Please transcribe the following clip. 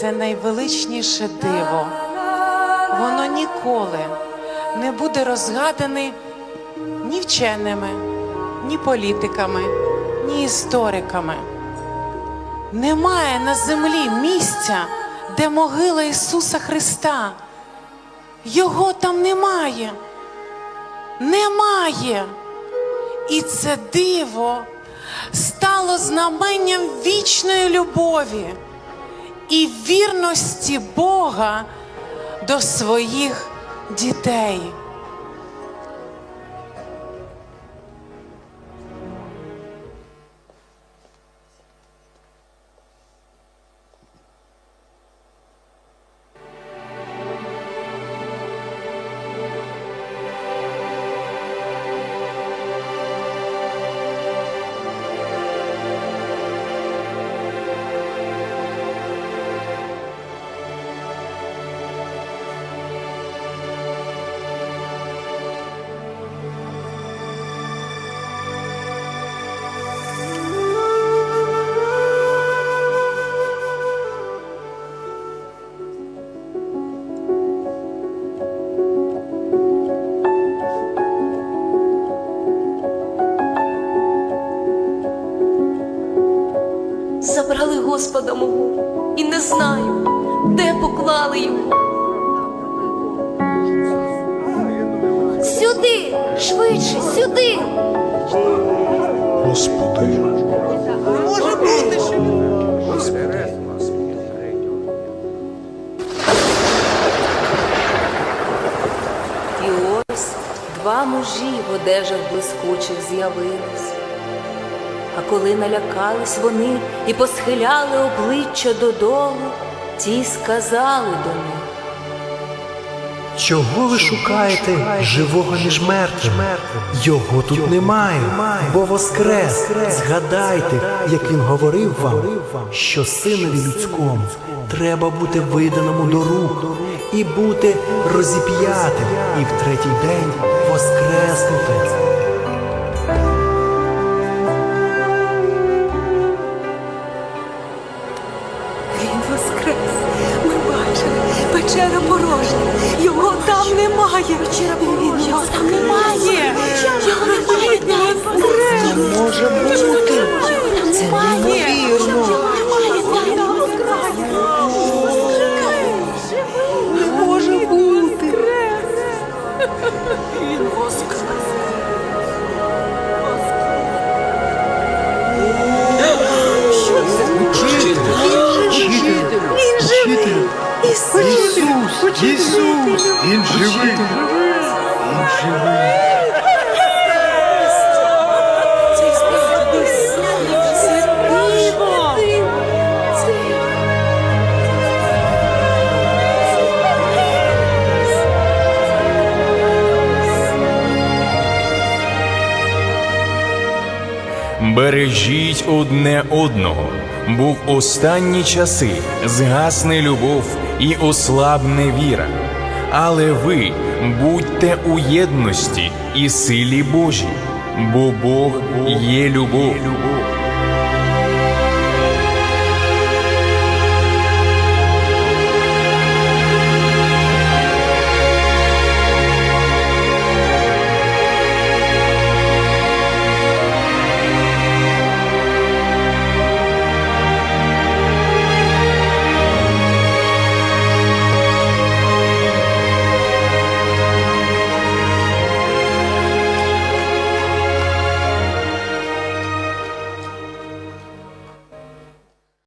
це найвеличніше диво. Воно ніколи не буде розгадане ні вченими, ні політиками, ні істориками. Немає на землі місця, де могила Ісуса Христа. Його там немає. Немає. І це диво стало знаменням вічної любові і вірності Бога до своїх дітей. Забрали Господа мого і не знаю, де поклали його. Сюди, швидше, сюди. Господи, не може бути ще. І ось два мужі в одежах блискучих з'явились. А коли налякались вони і посхиляли обличчя додолу, ті сказали до них. Чого ви шукаєте живого між мертвими? Його тут немає, бо воскрес. Згадайте, як він говорив вам, що синові людському треба бути виданому до рук і бути розіп'ятим, і в третій день воскреснути. Печера порожня. Його там немає. Печера порожня. Його там немає. Його немає. Ісус. Ісус, Він живий. Він живий. Бережіть одне одного, бо в останні часи згасне любов і ослабне віра. Але ви будьте у єдності і силі Божій, бо Бог є любов.